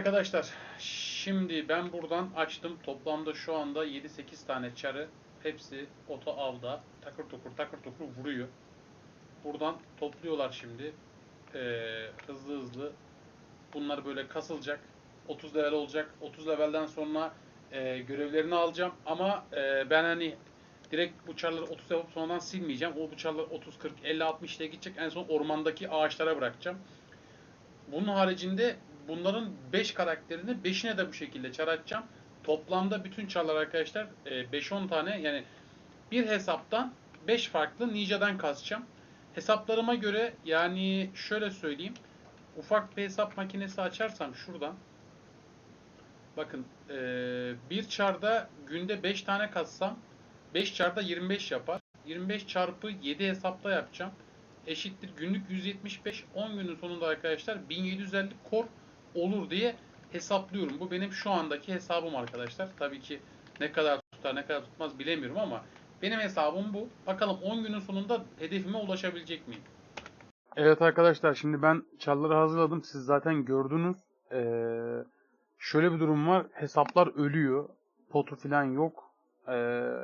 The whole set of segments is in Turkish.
Arkadaşlar şimdi ben buradan açtım. Toplamda şu anda 7-8 tane çarı. Hepsi oto avda. Takır tukur takır tukur vuruyor. Buradan topluyorlar şimdi. Ee, hızlı hızlı. Bunlar böyle kasılacak. 30 level olacak. 30 levelden sonra e, görevlerini alacağım. Ama e, ben hani direkt bu çarları 30 yapıp sonradan silmeyeceğim. O bu çarlar 30, 40, 50, 60 diye gidecek. En son ormandaki ağaçlara bırakacağım. Bunun haricinde bunların 5 karakterini 5'ine de bu şekilde çar açacağım. Toplamda bütün çarlar arkadaşlar e, 5-10 tane yani bir hesaptan 5 farklı ninja'dan kasacağım. Hesaplarıma göre yani şöyle söyleyeyim. Ufak bir hesap makinesi açarsam şuradan bakın e, bir çarda günde 5 tane kassam 5 çarda 25 yapar. 25 çarpı 7 hesapta yapacağım eşittir günlük 175 10 günün sonunda arkadaşlar 1750 kor olur diye hesaplıyorum. Bu benim şu andaki hesabım arkadaşlar. Tabii ki ne kadar tutar ne kadar tutmaz bilemiyorum ama benim hesabım bu. Bakalım 10 günün sonunda hedefime ulaşabilecek miyim? Evet arkadaşlar şimdi ben çarları hazırladım. Siz zaten gördünüz. Ee, şöyle bir durum var. Hesaplar ölüyor. Potu falan yok. Ee,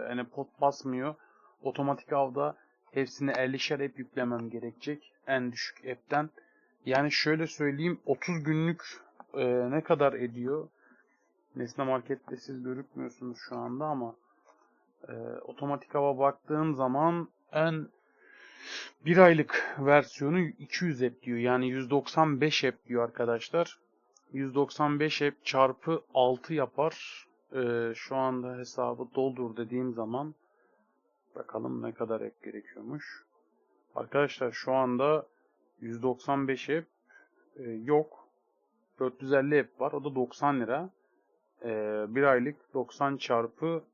yani pot basmıyor. Otomatik avda hepsine 50'şer app yüklemem gerekecek. En düşük app'ten. Yani şöyle söyleyeyim 30 günlük e, ne kadar ediyor? Nesne Market'te siz görükmüyorsunuz şu anda ama e, otomatik hava baktığım zaman en bir aylık versiyonu 200 app diyor. Yani 195 app diyor arkadaşlar. 195 app çarpı 6 yapar. E, şu anda hesabı doldur dediğim zaman Bakalım ne kadar ek gerekiyormuş. Arkadaşlar şu anda 195 app e, yok. 450 app var. O da 90 lira. E, bir aylık 90 çarpı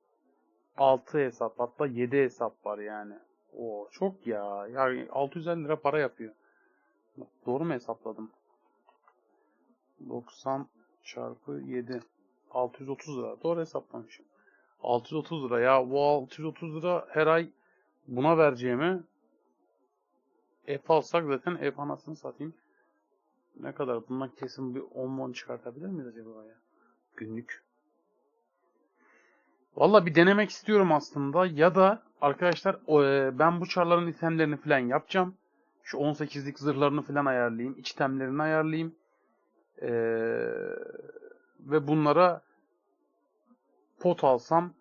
6 hesap hatta 7 hesap var yani. O çok ya. Yani 650 lira para yapıyor. Doğru mu hesapladım? 90 çarpı 7. 630 lira. Doğru hesaplamışım. 630 lira ya bu 630 lira her ay buna vereceğime F alsak zaten F anasını satayım. Ne kadar bundan kesin bir 10 mon çıkartabilir miyiz acaba ya? Günlük. Valla bir denemek istiyorum aslında ya da arkadaşlar e, ben bu çarların itemlerini falan yapacağım. Şu 18'lik zırhlarını falan ayarlayayım. iç itemlerini ayarlayayım. Ee, ve bunlara pot alsam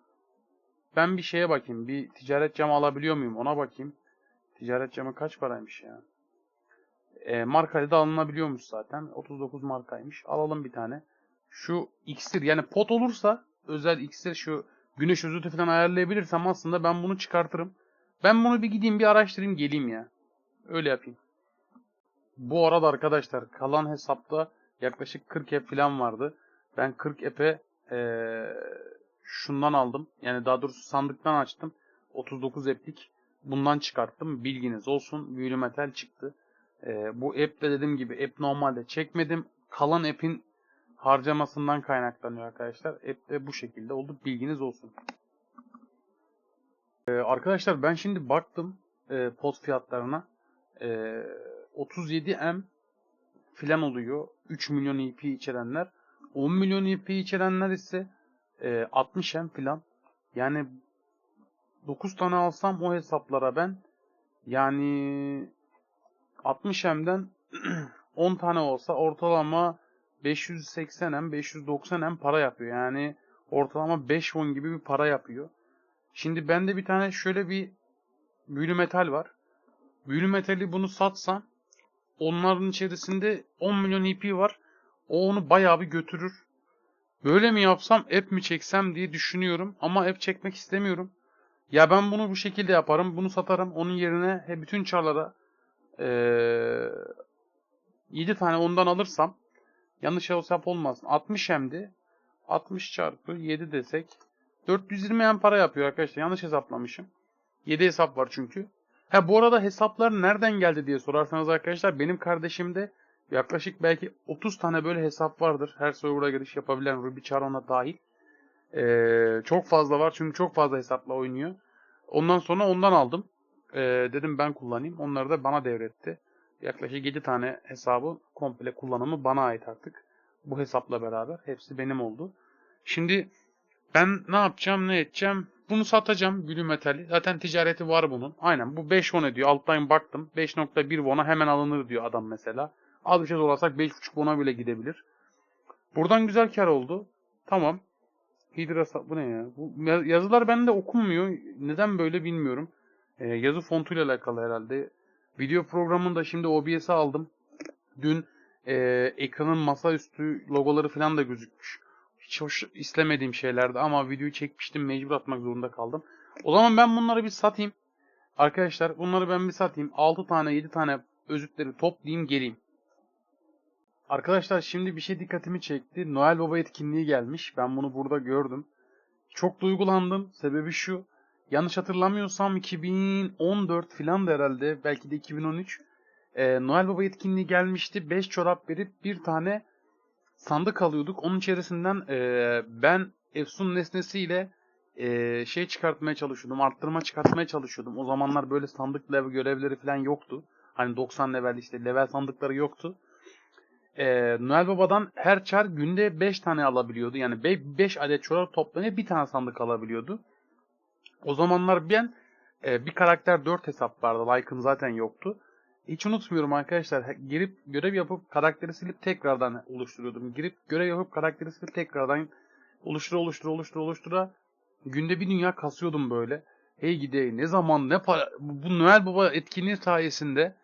ben bir şeye bakayım. Bir ticaret camı alabiliyor muyum? Ona bakayım. Ticaret camı kaç paraymış ya? E, markayla da alınabiliyormuş zaten. 39 markaymış. Alalım bir tane. Şu iksir yani pot olursa özel iksir şu güneş özütü falan ayarlayabilirsem aslında ben bunu çıkartırım. Ben bunu bir gideyim bir araştırayım geleyim ya. Öyle yapayım. Bu arada arkadaşlar kalan hesapta yaklaşık 40 ep falan vardı. Ben 40 epe ee, şundan aldım. Yani daha doğrusu sandıktan açtım. 39 app'lik bundan çıkarttım. Bilginiz olsun. Büyülü metal çıktı. Ee, bu app de dediğim gibi app normalde çekmedim. Kalan app'in harcamasından kaynaklanıyor arkadaşlar. App de bu şekilde oldu. Bilginiz olsun. Ee, arkadaşlar ben şimdi baktım e, pot fiyatlarına. E, 37M filan oluyor. 3 milyon EP içerenler. 10 milyon EP içerenler ise e, 60 hem falan. Yani 9 tane alsam o hesaplara ben yani 60 hemden 10 tane olsa ortalama 580 hem 590 hem para yapıyor. Yani ortalama 5 won gibi bir para yapıyor. Şimdi bende bir tane şöyle bir büyülü metal var. Büyülü metali bunu satsam onların içerisinde 10 milyon EP var. O onu bayağı bir götürür. Böyle mi yapsam app mi çeksem diye düşünüyorum ama app çekmek istemiyorum. Ya ben bunu bu şekilde yaparım. Bunu satarım. Onun yerine he, bütün çarlara ee, 7 tane ondan alırsam yanlış hesap olmasın. 60 hemdi. 60 çarpı 7 desek 420 hem para yapıyor arkadaşlar. Yanlış hesaplamışım. 7 hesap var çünkü. Ha bu arada hesaplar nereden geldi diye sorarsanız arkadaşlar benim kardeşimde Yaklaşık belki 30 tane böyle hesap vardır. Her server'a giriş yapabilen Ruby Charon'a dahil. Ee, çok fazla var çünkü çok fazla hesapla oynuyor. Ondan sonra ondan aldım. Ee, dedim ben kullanayım. Onları da bana devretti. Yaklaşık 7 tane hesabı komple kullanımı bana ait artık. Bu hesapla beraber. Hepsi benim oldu. Şimdi ben ne yapacağım ne edeceğim? Bunu satacağım gülü metali. Zaten ticareti var bunun. Aynen bu 5 won ediyor. Alttan baktım. 5.1 won'a hemen alınır diyor adam mesela. Az bir şey dolarsak 5.5 won'a bile gidebilir. Buradan güzel kar oldu. Tamam. Hidra bu ne ya? Bu ya- yazılar bende okunmuyor. Neden böyle bilmiyorum. Ee, yazı fontuyla alakalı herhalde. Video programında şimdi OBS'e aldım. Dün e, ekranın masaüstü logoları falan da gözükmüş. Hiç hoş istemediğim şeylerdi ama videoyu çekmiştim mecbur atmak zorunda kaldım. O zaman ben bunları bir satayım. Arkadaşlar bunları ben bir satayım. 6 tane 7 tane özütleri toplayayım geleyim. Arkadaşlar şimdi bir şey dikkatimi çekti. Noel Baba etkinliği gelmiş. Ben bunu burada gördüm. Çok duygulandım. Sebebi şu. Yanlış hatırlamıyorsam 2014 filan da herhalde. Belki de 2013. Ee, Noel Baba etkinliği gelmişti. 5 çorap verip bir tane sandık alıyorduk. Onun içerisinden e, ben Efsun nesnesiyle e, şey çıkartmaya çalışıyordum. Arttırma çıkartmaya çalışıyordum. O zamanlar böyle sandık level görevleri falan yoktu. Hani 90 level işte level sandıkları yoktu. E, Noel Baba'dan her çar günde 5 tane alabiliyordu. Yani 5 adet çorap toplanıp bir tane sandık alabiliyordu. O zamanlar ben e, bir karakter 4 hesap vardı. Like'ım zaten yoktu. Hiç unutmuyorum arkadaşlar. Girip görev yapıp karakteri silip tekrardan oluşturuyordum. Girip görev yapıp karakteri silip tekrardan oluştura oluştura oluştura oluştura günde bir dünya kasıyordum böyle. Hey gide ne zaman ne para bu Noel Baba etkinliği sayesinde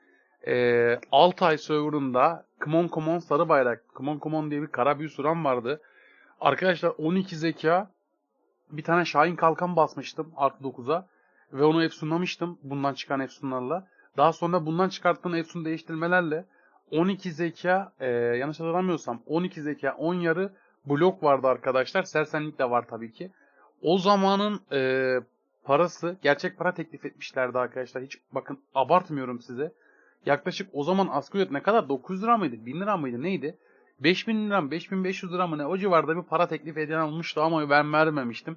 e, 6 ay serverında Kmon Kmon Sarı Bayrak Kmon Kmon diye bir kara büyü suran vardı. Arkadaşlar 12 zeka bir tane Şahin Kalkan basmıştım artı 9'a ve onu efsunlamıştım bundan çıkan efsunlarla. Daha sonra bundan çıkarttığım efsun değiştirmelerle 12 zeka e, yanlış hatırlamıyorsam 12 zeka 10 yarı blok vardı arkadaşlar. Sersenlik de var tabii ki. O zamanın e, parası gerçek para teklif etmişlerdi arkadaşlar. Hiç bakın abartmıyorum size. Yaklaşık o zaman asgari ücret ne kadar? 900 lira mıydı? 1000 lira mıydı? Neydi? 5000 lira mı? 5500 lira mı ne? O civarda bir para teklif eden olmuştu ama ben vermemiştim.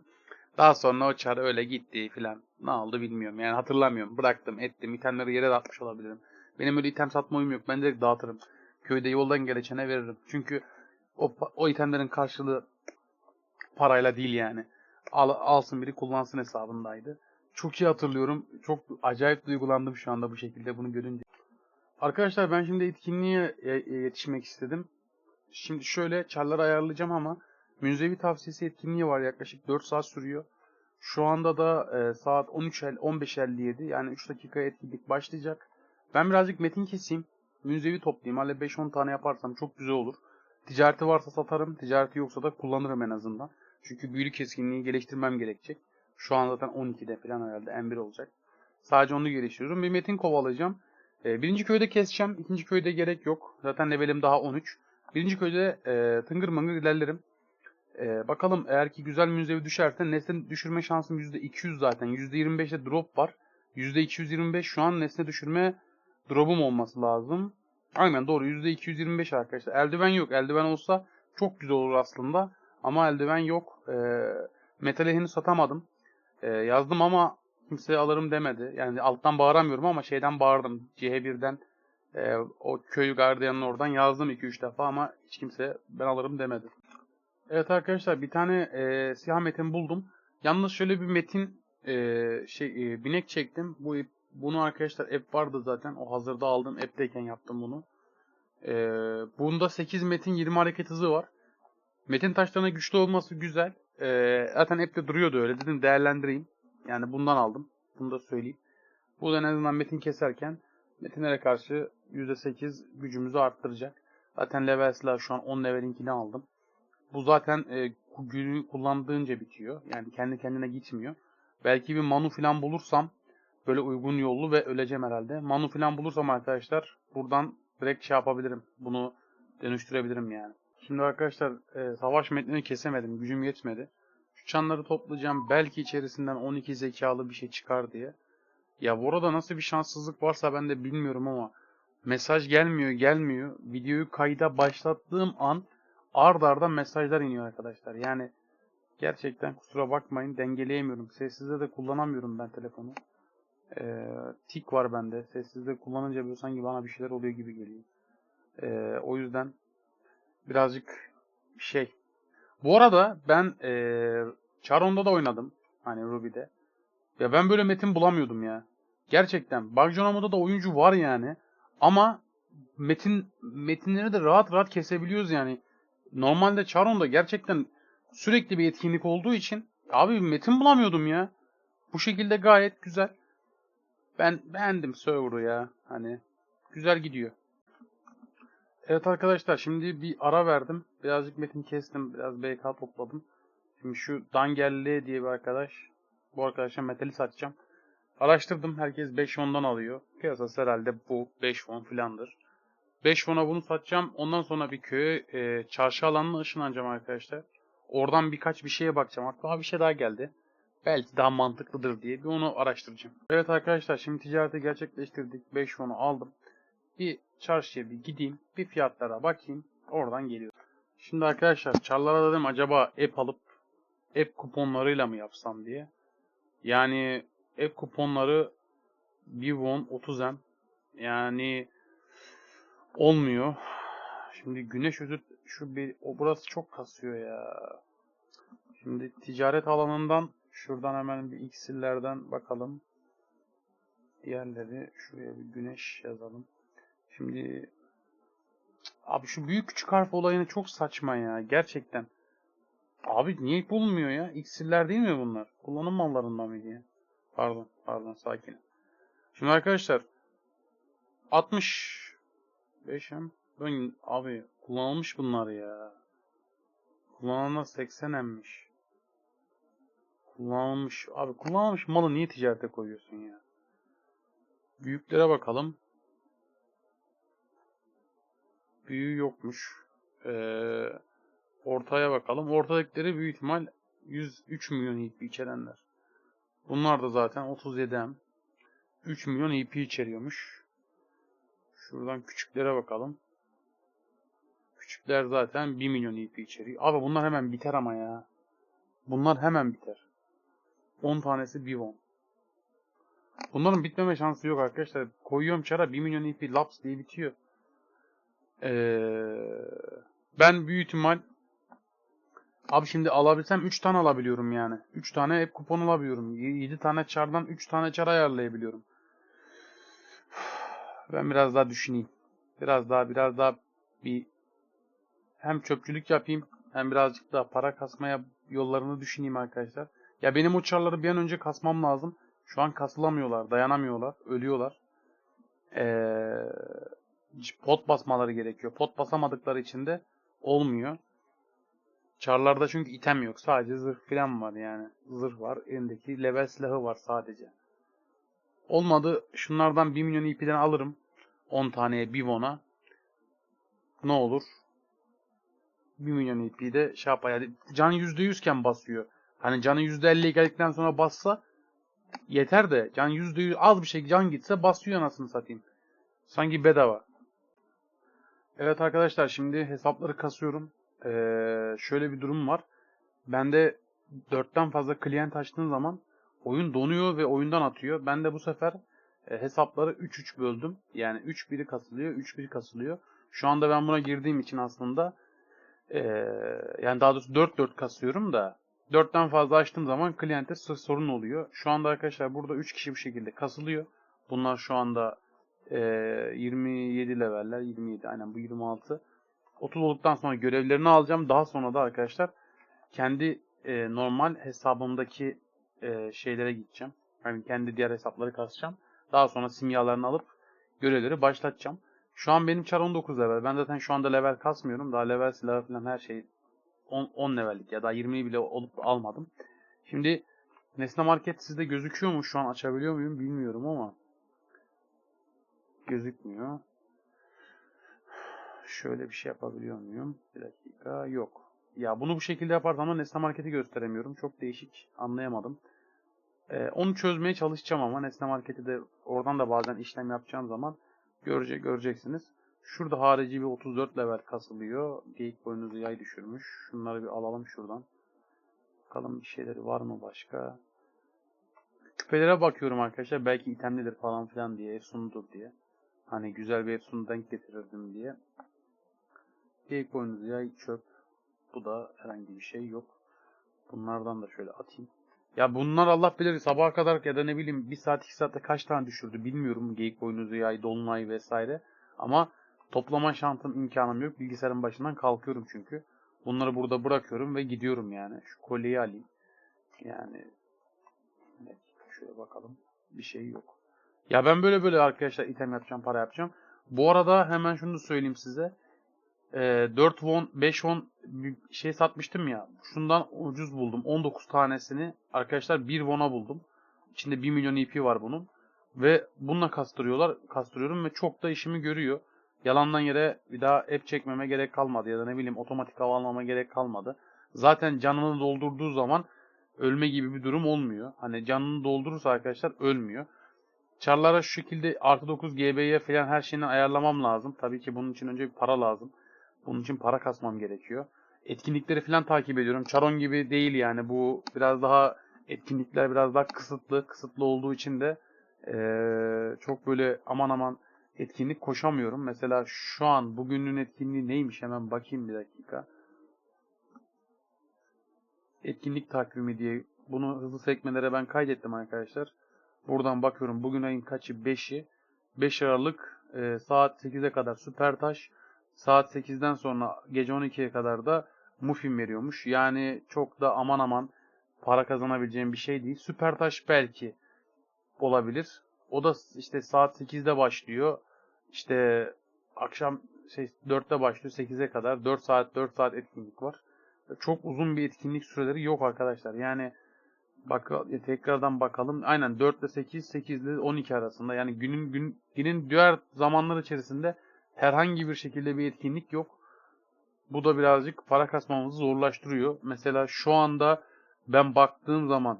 Daha sonra o çar öyle gitti filan. Ne oldu bilmiyorum. Yani hatırlamıyorum. Bıraktım, ettim. İtemleri yere de atmış olabilirim. Benim öyle item satma uyum yok. Ben direkt dağıtırım. Köyde yoldan geleceğine veririm. Çünkü o, o itemlerin karşılığı parayla değil yani. Al, alsın biri kullansın hesabındaydı. Çok iyi hatırlıyorum. Çok acayip duygulandım şu anda bu şekilde bunu görünce. Arkadaşlar ben şimdi etkinliğe e, e, yetişmek istedim. Şimdi şöyle çarları ayarlayacağım ama Münzevi tavsiyesi etkinliği var yaklaşık 4 saat sürüyor. Şu anda da e, saat 13 15.57 yani 3 dakika etkinlik başlayacak. Ben birazcık metin keseyim. Münzevi toplayayım. Hala 5-10 tane yaparsam çok güzel olur. Ticareti varsa satarım. Ticareti yoksa da kullanırım en azından. Çünkü büyülü keskinliği geliştirmem gerekecek. Şu an zaten 12'de falan herhalde M1 olacak. Sadece onu geliştiriyorum. Bir metin kovalayacağım. E, birinci köyde keseceğim. ikinci köyde gerek yok. Zaten levelim daha 13. Birinci köyde e, tıngır mıngır ilerlerim. Ee, bakalım eğer ki güzel münzevi düşerse nesne düşürme şansım %200 zaten. %25'de drop var. %225 şu an nesne düşürme drop'um olması lazım. Aynen doğru %225 arkadaşlar. Eldiven yok. Eldiven olsa çok güzel olur aslında. Ama eldiven yok. Ee, metali henüz satamadım. Ee, yazdım ama kimseye alırım demedi. Yani alttan bağıramıyorum ama şeyden bağırdım. CH1'den e, o köy gardiyanın oradan yazdım 2-3 defa ama hiç kimse ben alırım demedi. Evet arkadaşlar bir tane e, siyah metin buldum. Yalnız şöyle bir metin e, şey e, binek çektim. Bu bunu arkadaşlar app vardı zaten. O hazırda aldım. App'teyken yaptım bunu. E, bunda 8 metin 20 hareket hızı var. Metin taşlarına güçlü olması güzel. E, zaten app'te duruyordu öyle. Dedim değerlendireyim. Yani bundan aldım. Bunu da söyleyeyim. Bu en azından metin keserken metinlere karşı %8 gücümüzü arttıracak. Zaten level silah şu an 10 levelinkini aldım. Bu zaten e, günü kullandığınca bitiyor. Yani kendi kendine gitmiyor. Belki bir manu falan bulursam böyle uygun yollu ve öleceğim herhalde. Manu falan bulursam arkadaşlar buradan direkt şey yapabilirim. Bunu dönüştürebilirim yani. Şimdi arkadaşlar e, savaş metnini kesemedim. Gücüm yetmedi. Şu çanları toplayacağım. Belki içerisinden 12 zekalı bir şey çıkar diye. Ya bu arada nasıl bir şanssızlık varsa ben de bilmiyorum ama mesaj gelmiyor gelmiyor. Videoyu kayda başlattığım an ard arda mesajlar iniyor arkadaşlar. Yani gerçekten kusura bakmayın dengeleyemiyorum. Sessizde de kullanamıyorum ben telefonu. Ee, tik var bende. Sessizde kullanınca böyle sanki bana bir şeyler oluyor gibi geliyor. Ee, o yüzden birazcık şey. Bu arada ben eee Charon'da da oynadım. Hani Ruby'de. Ya ben böyle metin bulamıyordum ya. Gerçekten. Bugjonamo'da da oyuncu var yani. Ama metin metinleri de rahat rahat kesebiliyoruz yani. Normalde Charon'da gerçekten sürekli bir etkinlik olduğu için abi metin bulamıyordum ya. Bu şekilde gayet güzel. Ben beğendim server'ı ya. Hani güzel gidiyor. Evet arkadaşlar şimdi bir ara verdim. Birazcık metin kestim. Biraz BK topladım. Şimdi şu Dangelli diye bir arkadaş. Bu arkadaşa metali satacağım. Araştırdım. Herkes 5 ondan alıyor. Piyasası herhalde bu 5 won filandır. 5 won'a bunu satacağım. Ondan sonra bir köye e, çarşı alanına ışınlanacağım arkadaşlar. Oradan birkaç bir şeye bakacağım. Aklıma bir şey daha geldi. Belki daha mantıklıdır diye bir onu araştıracağım. Evet arkadaşlar şimdi ticareti gerçekleştirdik. 5 won'u aldım. Bir çarşıya bir gideyim. Bir fiyatlara bakayım. Oradan geliyorum. Şimdi arkadaşlar çarlara dedim acaba app alıp app kuponlarıyla mı yapsam diye. Yani app kuponları 1 won 30 m. Yani olmuyor. Şimdi güneş özür şu bir o burası çok kasıyor ya. Şimdi ticaret alanından şuradan hemen bir iksirlerden bakalım. Diğerleri şuraya bir güneş yazalım. Şimdi abi şu büyük küçük harf olayını çok saçma ya gerçekten. Abi niye bulmuyor ya? İksirler değil mi bunlar? Kullanım mallarından mı diye? Pardon, pardon sakin. Şimdi arkadaşlar 60 5M ben abi kullanılmış bunlar ya. Kullanılanlar 80 emmiş. Kullanılmış abi kullanılmış malı niye ticarete koyuyorsun ya? Büyüklere bakalım. Büyüğü yokmuş. Ee, ortaya bakalım. Ortadakileri büyük ihtimal 103 milyon içerenler. Bunlar da zaten 37 M. 3 milyon EP içeriyormuş. Şuradan küçüklere bakalım. Küçükler zaten 1 milyon EP içeriyor. Abi bunlar hemen biter ama ya. Bunlar hemen biter. 10 tanesi 1 won. Bunların bitmeme şansı yok arkadaşlar. Koyuyorum çara 1 milyon EP laps diye bitiyor. Ee, ben büyük ihtimal Abi şimdi alabilsem 3 tane alabiliyorum yani. 3 tane hep kupon alabiliyorum. 7 tane çardan 3 tane çar ayarlayabiliyorum. Ben biraz daha düşüneyim. Biraz daha biraz daha bir hem çöpçülük yapayım hem birazcık daha para kasmaya yollarını düşüneyim arkadaşlar. Ya benim o çarları bir an önce kasmam lazım. Şu an kasılamıyorlar, dayanamıyorlar, ölüyorlar. Ee, pot basmaları gerekiyor. Pot basamadıkları için de olmuyor. Çarlarda çünkü item yok. Sadece zırh falan var yani. Zırh var. Elindeki level silahı var sadece. Olmadı şunlardan 1 milyon IP'den alırım. 10 taneye 1 won'a. Ne olur? 1 milyon IP'de şey yapar. Can %100 iken basıyor. Hani canı %50'ye geldikten sonra bassa yeter de can %100 az bir şey can gitse basıyor anasını satayım. Sanki bedava. Evet arkadaşlar şimdi hesapları kasıyorum. Ee, şöyle bir durum var. Bende 4'ten fazla klient açtığın zaman oyun donuyor ve oyundan atıyor. Ben de bu sefer e, hesapları 3-3 böldüm. Yani 3 biri kasılıyor, 3 biri kasılıyor. Şu anda ben buna girdiğim için aslında e, yani daha doğrusu 4-4 kasıyorum da 4'ten fazla açtığım zaman kliente sorun oluyor. Şu anda arkadaşlar burada 3 kişi bu şekilde kasılıyor. Bunlar şu anda e, 27 leveller, 27 aynen bu 26. 30 olduktan sonra görevlerini alacağım. Daha sonra da arkadaşlar kendi e, normal hesabımdaki e, şeylere gideceğim. Yani kendi diğer hesapları kasacağım. Daha sonra simyalarını alıp görevleri başlatacağım. Şu an benim çar 19 level. Ben zaten şu anda level kasmıyorum. Daha level silahı falan her şey 10, 10 levellik ya da 20 bile olup almadım. Şimdi Nesne Market sizde gözüküyor mu? Şu an açabiliyor muyum bilmiyorum ama gözükmüyor. Şöyle bir şey yapabiliyor muyum? Bir dakika. Yok. Ya bunu bu şekilde yaparsam da Nesne Market'i gösteremiyorum. Çok değişik. Anlayamadım. Ee, onu çözmeye çalışacağım ama Nesne Market'i de oradan da bazen işlem yapacağım zaman görece göreceksiniz. Şurada harici bir 34 level kasılıyor. Geyik boynuzu yay düşürmüş. Şunları bir alalım şuradan. Bakalım bir şeyleri var mı başka. Küpelere bakıyorum arkadaşlar. Belki itemlidir falan filan diye. Efsunudur diye. Hani güzel bir efsunu denk getirirdim diye. Geyik boynuzu yay çöp. Bu da herhangi bir şey yok. Bunlardan da şöyle atayım. Ya bunlar Allah bilir sabaha kadar ya da ne bileyim bir saat iki saatte kaç tane düşürdü bilmiyorum. Geyik boynuzu yay, dolunay vesaire. Ama toplama şansım imkanım yok. Bilgisayarın başından kalkıyorum çünkü. Bunları burada bırakıyorum ve gidiyorum yani. Şu kolyeyi alayım. Yani şöyle bakalım. Bir şey yok. Ya ben böyle böyle arkadaşlar item yapacağım, para yapacağım. Bu arada hemen şunu söyleyeyim size. Ee, 4 won, 5 won şey satmıştım ya. Şundan ucuz buldum. 19 tanesini arkadaşlar 1 won'a buldum. İçinde 1 milyon EP var bunun. Ve bununla kastırıyorlar. Kastırıyorum ve çok da işimi görüyor. Yalandan yere bir daha app çekmeme gerek kalmadı. Ya da ne bileyim otomatik hava almama gerek kalmadı. Zaten canını doldurduğu zaman ölme gibi bir durum olmuyor. Hani canını doldurursa arkadaşlar ölmüyor. Çarlara şu şekilde artı 9 GB'ye falan her şeyini ayarlamam lazım. Tabii ki bunun için önce bir para lazım. Bunun için para kasmam gerekiyor. Etkinlikleri falan takip ediyorum. Charon gibi değil yani. Bu biraz daha etkinlikler biraz daha kısıtlı. Kısıtlı olduğu için de eee, çok böyle aman aman etkinlik koşamıyorum. Mesela şu an bugünün etkinliği neymiş hemen bakayım bir dakika. Etkinlik takvimi diye bunu hızlı sekmelere ben kaydettim arkadaşlar. Buradan bakıyorum bugün ayın kaçı? 5'i. 5 Aralık e, saat 8'e kadar Süpertaş. Saat 8'den sonra gece 12'ye kadar da Muffin veriyormuş. Yani çok da aman aman para kazanabileceğim bir şey değil. Süpertaş belki olabilir. O da işte saat 8'de başlıyor. İşte akşam şey 4'te başlıyor 8'e kadar 4 saat 4 saat etkinlik var. Çok uzun bir etkinlik süreleri yok arkadaşlar. Yani bak tekrardan bakalım. Aynen 4 ile 8, 8 ile 12 arasında. Yani günün gün günün diğer zamanlar içerisinde herhangi bir şekilde bir etkinlik yok. Bu da birazcık para kasmamızı zorlaştırıyor. Mesela şu anda ben baktığım zaman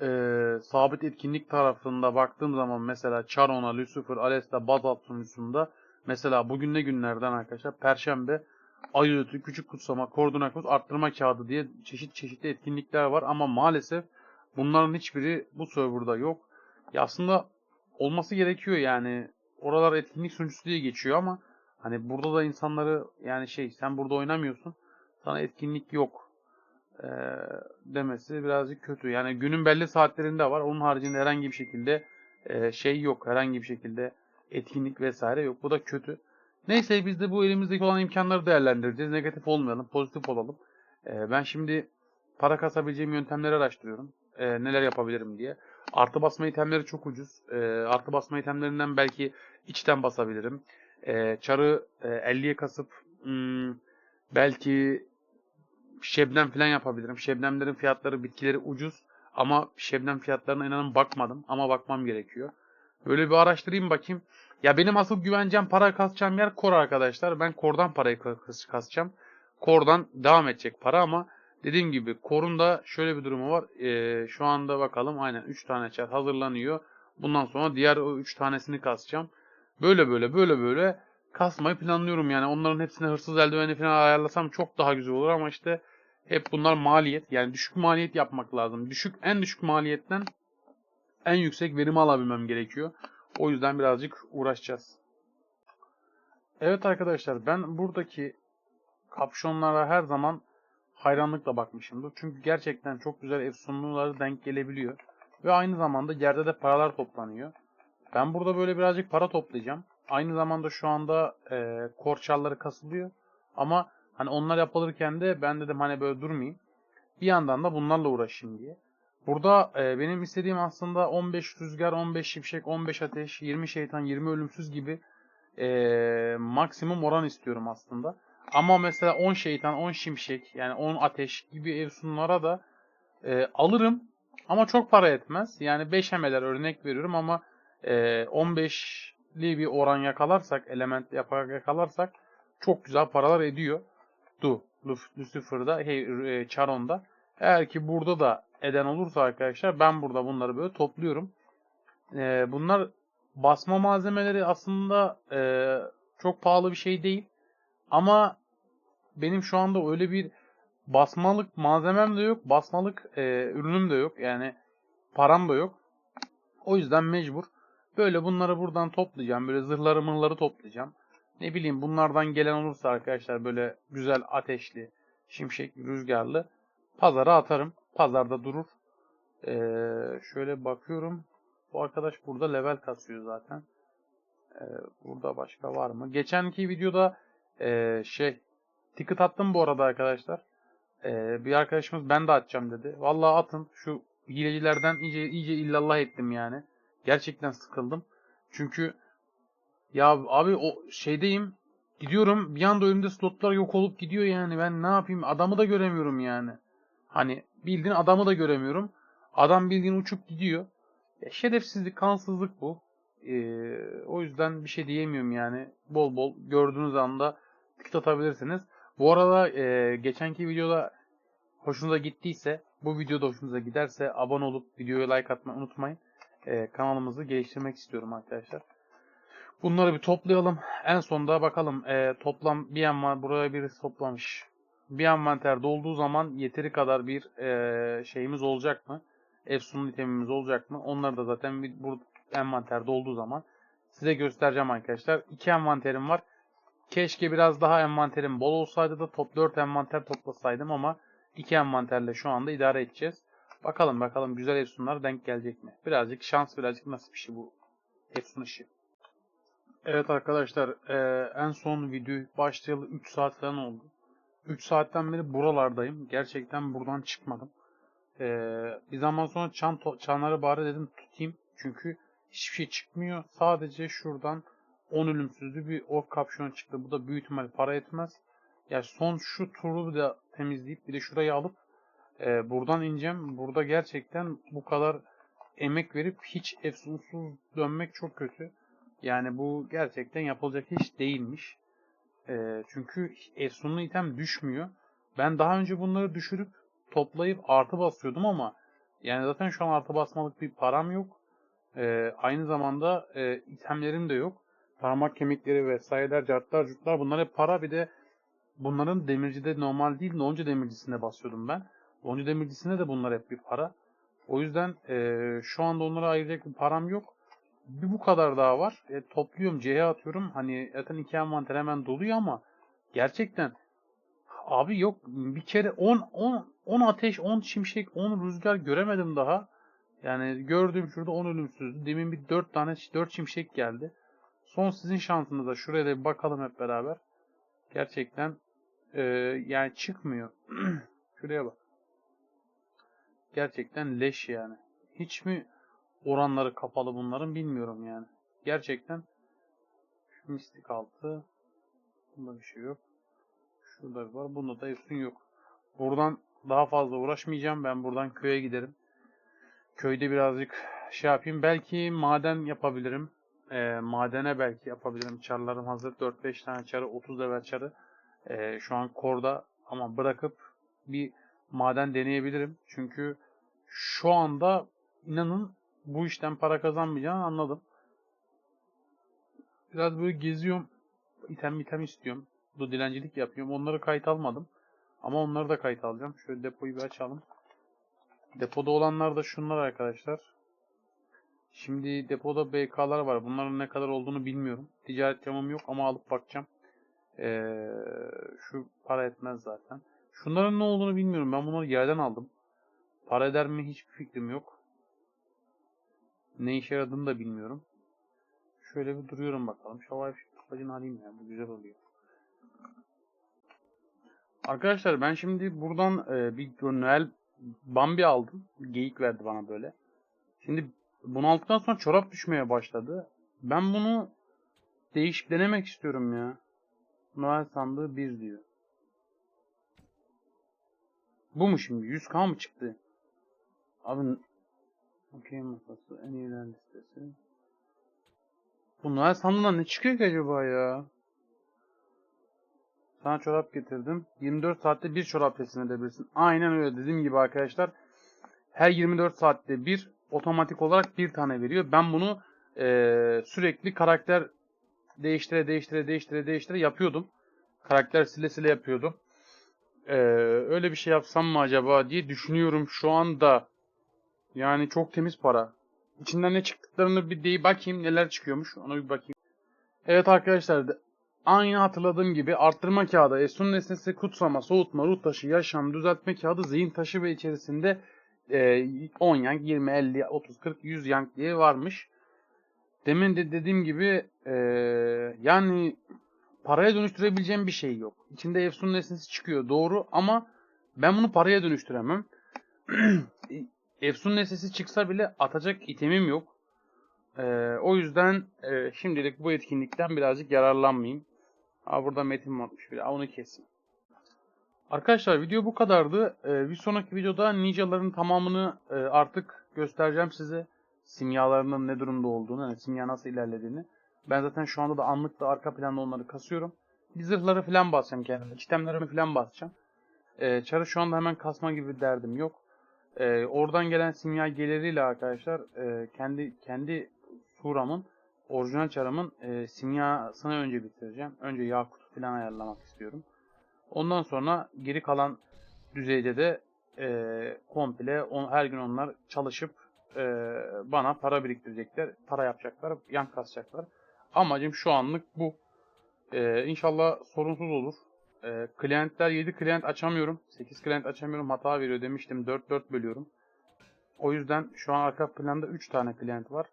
eee, sabit etkinlik tarafında baktığım zaman mesela Charon'a, Lucifer, Alesta, Bazalt sunucusunda mesela bugün ne günlerden arkadaşlar? Perşembe, Ayötü, Küçük Kutsama, Kordonakos, Arttırma Kağıdı diye çeşit çeşitli etkinlikler var ama maalesef bunların hiçbiri bu serverda yok. Ya aslında olması gerekiyor yani. Oralar etkinlik sunucusu diye geçiyor ama hani burada da insanları yani şey sen burada oynamıyorsun. Sana etkinlik yok eee, demesi birazcık kötü. Yani günün belli saatlerinde var. Onun haricinde herhangi bir şekilde eee, şey yok. Herhangi bir şekilde etkinlik vesaire yok. Bu da kötü. Neyse biz de bu elimizdeki olan imkanları değerlendireceğiz. Negatif olmayalım, pozitif olalım. Eee, ben şimdi para kasabileceğim yöntemleri araştırıyorum. Eee, neler yapabilirim diye. Artı basma itemleri çok ucuz. Eee, artı basma itemlerinden belki içten basabilirim. Eee, çarı eee, 50'ye kasıp hmm, belki şebnem falan yapabilirim. Şebnemlerin fiyatları, bitkileri ucuz. Ama şebnem fiyatlarına inanın bakmadım. Ama bakmam gerekiyor. Böyle bir araştırayım bakayım. Ya benim asıl güvencem para kasacağım yer Core arkadaşlar. Ben Core'dan parayı kas- kasacağım. Core'dan devam edecek para ama dediğim gibi Core'un da şöyle bir durumu var. Ee, şu anda bakalım aynen 3 tane chat hazırlanıyor. Bundan sonra diğer o 3 tanesini kasacağım. Böyle böyle böyle böyle kasmayı planlıyorum yani. Onların hepsine hırsız eldiveni falan ayarlasam çok daha güzel olur ama işte hep bunlar maliyet. Yani düşük maliyet yapmak lazım. Düşük en düşük maliyetten en yüksek verimi alabilmem gerekiyor. O yüzden birazcık uğraşacağız. Evet arkadaşlar ben buradaki kapşonlara her zaman hayranlıkla bakmışımdır. Çünkü gerçekten çok güzel efsunluları denk gelebiliyor. Ve aynı zamanda yerde de paralar toplanıyor. Ben burada böyle birazcık para toplayacağım. Aynı zamanda şu anda e, korçalları kasılıyor. Ama hani onlar yapılırken de ben dedim hani böyle durmayayım. Bir yandan da bunlarla uğraşayım diye. Burada e, benim istediğim aslında 15 rüzgar, 15 şimşek, 15 ateş, 20 şeytan, 20 ölümsüz gibi e, maksimum oran istiyorum aslında. Ama mesela 10 şeytan, 10 şimşek yani 10 ateş gibi efsunlara da e, alırım. Ama çok para etmez. Yani 5 hemeler örnek veriyorum ama e, 15'li bir oran yakalarsak, element yaparak yakalarsak çok güzel paralar ediyor. Du, Luf- Lucifer'da, hey, e, Charon'da. Eğer ki burada da eden olursa arkadaşlar ben burada bunları böyle topluyorum. E, bunlar basma malzemeleri aslında e, çok pahalı bir şey değil. Ama benim şu anda öyle bir basmalık malzemem de yok. Basmalık e, ürünüm de yok. Yani param da yok. O yüzden mecbur. Böyle bunları buradan toplayacağım. Böyle zırhları mırları toplayacağım. Ne bileyim bunlardan gelen olursa arkadaşlar böyle güzel ateşli, şimşek, rüzgarlı pazara atarım. Pazarda durur. Ee, şöyle bakıyorum. Bu arkadaş burada level kasıyor zaten. Ee, burada başka var mı? Geçenki videoda ee, şey ticket attım bu arada arkadaşlar. Ee, bir arkadaşımız ben de atacağım dedi. Vallahi atın. Şu hilecilerden iyice iyice illallah ettim yani. Gerçekten sıkıldım. Çünkü ya abi o şeydeyim. Gidiyorum bir anda önümde slotlar yok olup gidiyor yani. Ben ne yapayım? Adamı da göremiyorum yani. Hani bildiğin adamı da göremiyorum. Adam bildiğin uçup gidiyor. Ya şerefsizlik, kansızlık bu. Ee, o yüzden bir şey diyemiyorum yani. Bol bol gördüğünüz anda tık atabilirsiniz. Bu arada e, geçenki videoda hoşunuza gittiyse, bu videoda hoşunuza giderse abone olup videoya like atmayı unutmayın. Ee, kanalımızı geliştirmek istiyorum arkadaşlar. Bunları bir toplayalım. En sonunda bakalım e, toplam bir envanter buraya birisi toplamış. Bir envanter dolduğu zaman yeteri kadar bir e, şeyimiz olacak mı? Efsun'un itemimiz olacak mı? Onları da zaten bir, bu envanter dolduğu zaman size göstereceğim arkadaşlar. İki envanterim var. Keşke biraz daha envanterim bol olsaydı da top 4 envanter toplasaydım ama iki envanterle şu anda idare edeceğiz. Bakalım bakalım güzel Efsunlar denk gelecek mi? Birazcık şans birazcık nasıl bir şey bu Efsun işi. Evet arkadaşlar eee, en son video başlayalı 3 saat falan oldu. 3 saatten beri buralardayım. Gerçekten buradan çıkmadım. Eee, bir zaman sonra çan çanları bari dedim tutayım. Çünkü hiçbir şey çıkmıyor. Sadece şuradan 10 ölümsüzlü bir ork kapşon çıktı. Bu da büyük ihtimal para etmez. Ya son şu turu da temizleyip bir de şurayı alıp eee, buradan ineceğim. Burada gerçekten bu kadar emek verip hiç efsunsuz dönmek çok kötü. Yani bu gerçekten yapılacak iş değilmiş. Ee, çünkü efsunlu item düşmüyor. Ben daha önce bunları düşürüp toplayıp artı basıyordum ama yani zaten şu an artı basmalık bir param yok. Ee, aynı zamanda e, itemlerim de yok. Parmak kemikleri vesaireler, cartlar, curtlar bunlar hep para. Bir de bunların demircide normal değil, lonca demircisinde basıyordum ben. Lonca demircisinde de bunlar hep bir para. O yüzden e, şu anda onlara ayıracak bir param yok bir bu kadar daha var. E, topluyorum C'ye atıyorum. Hani zaten iki envanter hemen doluyor ama gerçekten abi yok bir kere 10 10 10 ateş, 10 şimşek, 10 rüzgar göremedim daha. Yani gördüğüm şurada 10 ölümsüzdü. Demin bir 4 tane 4 şimşek geldi. Son sizin şansınıza şuraya da bir bakalım hep beraber. Gerçekten e, yani çıkmıyor. Şuraya bak. Gerçekten leş yani. Hiç mi oranları kapalı bunların bilmiyorum yani. Gerçekten şu mistik altı bunda bir şey yok. Şurada var. Bunda da üstün yok. Buradan daha fazla uğraşmayacağım. Ben buradan köye giderim. Köyde birazcık şey yapayım. Belki maden yapabilirim. Ee, madene belki yapabilirim. Çarlarım hazır. 4-5 tane çarı. 30 level çarı. Ee, şu an korda ama bırakıp bir maden deneyebilirim. Çünkü şu anda inanın bu işten para kazanmayacağını anladım. Biraz böyle geziyorum. İtem item istiyorum. Bu dilencilik yapıyorum. Onları kayıt almadım. Ama onları da kayıt alacağım. Şöyle depoyu bir açalım. Depoda olanlar da şunlar arkadaşlar. Şimdi depoda BK'lar var. Bunların ne kadar olduğunu bilmiyorum. Ticaret camım yok ama alıp bakacağım. Ee, şu para etmez zaten. Şunların ne olduğunu bilmiyorum. Ben bunları yerden aldım. Para eder mi hiçbir fikrim yok. Ne işe yaradığını da bilmiyorum. Şöyle bir duruyorum bakalım. Havai fişekini alayım ya. Bu güzel oluyor. Arkadaşlar ben şimdi buradan e, bir Noel Bambi aldım. Geyik verdi bana böyle. Şimdi bunu sonra çorap düşmeye başladı. Ben bunu değişik denemek istiyorum ya. Noel sandığı 1 diyor. Bu mu şimdi? 100k mı çıktı? Abi Okey masası en iyiler listesi. Bu Noel sandığından ne çıkıyor ki acaba ya? Sana çorap getirdim. 24 saatte bir çorap teslim edebilirsin. Aynen öyle dediğim gibi arkadaşlar. Her 24 saatte bir otomatik olarak bir tane veriyor. Ben bunu eee, sürekli karakter değiştire değiştire değiştire değiştire yapıyordum. Karakter sile sile yapıyordum. Eee, öyle bir şey yapsam mı acaba diye düşünüyorum şu anda. Yani çok temiz para. İçinden ne çıktıklarını bir deyip bakayım neler çıkıyormuş. Ona bir bakayım. Evet arkadaşlar aynı hatırladığım gibi arttırma kağıdı, efsun nesnesi, kutsama, soğutma, ruh taşı, yaşam, düzeltme kağıdı, zihin taşı ve içerisinde e, 10 yank, 20, 50, 30, 40, 100 yank diye varmış. Demin de dediğim gibi e, yani paraya dönüştürebileceğim bir şey yok. İçinde efsun nesnesi çıkıyor doğru ama ben bunu paraya dönüştüremem. efsun nesnesi çıksa bile atacak itemim yok. Ee, o yüzden e, şimdilik bu etkinlikten birazcık yararlanmayayım. Aa, burada metin varmış bile. Aa, onu keseyim. Arkadaşlar video bu kadardı. Ee, bir sonraki videoda ninjaların tamamını e, artık göstereceğim size. Simyalarının ne durumda olduğunu, yani simya nasıl ilerlediğini. Ben zaten şu anda da anlık da arka planda onları kasıyorum. Bir zırhları falan basacağım kendime. Çitemlerimi falan basacağım. Ee, çarı şu anda hemen kasma gibi bir derdim yok. Ee, oradan gelen simya geliriyle arkadaşlar e, kendi kendi suramın orijinal çarımın e, simyasını önce bitireceğim. Önce yakutu falan ayarlamak istiyorum. Ondan sonra geri kalan düzeyde de e, komple on, her gün onlar çalışıp e, bana para biriktirecekler. Para yapacaklar, yan kasacaklar. Amacım şu anlık bu. E, inşallah sorunsuz olur. E, klientler 7 klient açamıyorum. 8 klient açamıyorum. Hata veriyor demiştim. 4-4 bölüyorum. O yüzden şu an arka planda 3 tane klient var.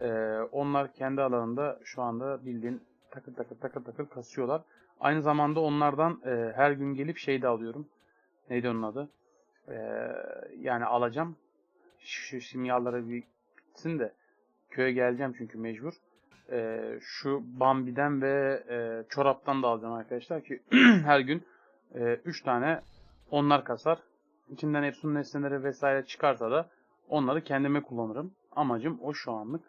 Ee, onlar kendi alanında şu anda bildiğin takır takır takır takır kasıyorlar. Aynı zamanda onlardan e, her gün gelip şey de alıyorum. Neydi onun adı? Ee, yani alacağım. Şu, simyaları bir bitsin de köye geleceğim çünkü mecbur. Ee, şu Bambi'den ve e, çoraptan da alacağım arkadaşlar ki her gün 3 tane onlar kasar. İçinden Epson nesneleri vesaire çıkarsa da onları kendime kullanırım. Amacım o şu anlık.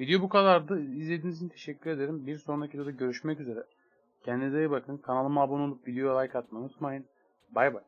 Video bu kadardı. İzlediğiniz için teşekkür ederim. Bir sonraki videoda görüşmek üzere. Kendinize iyi bakın. Kanalıma abone olup videoya like atmayı unutmayın. Bay bay.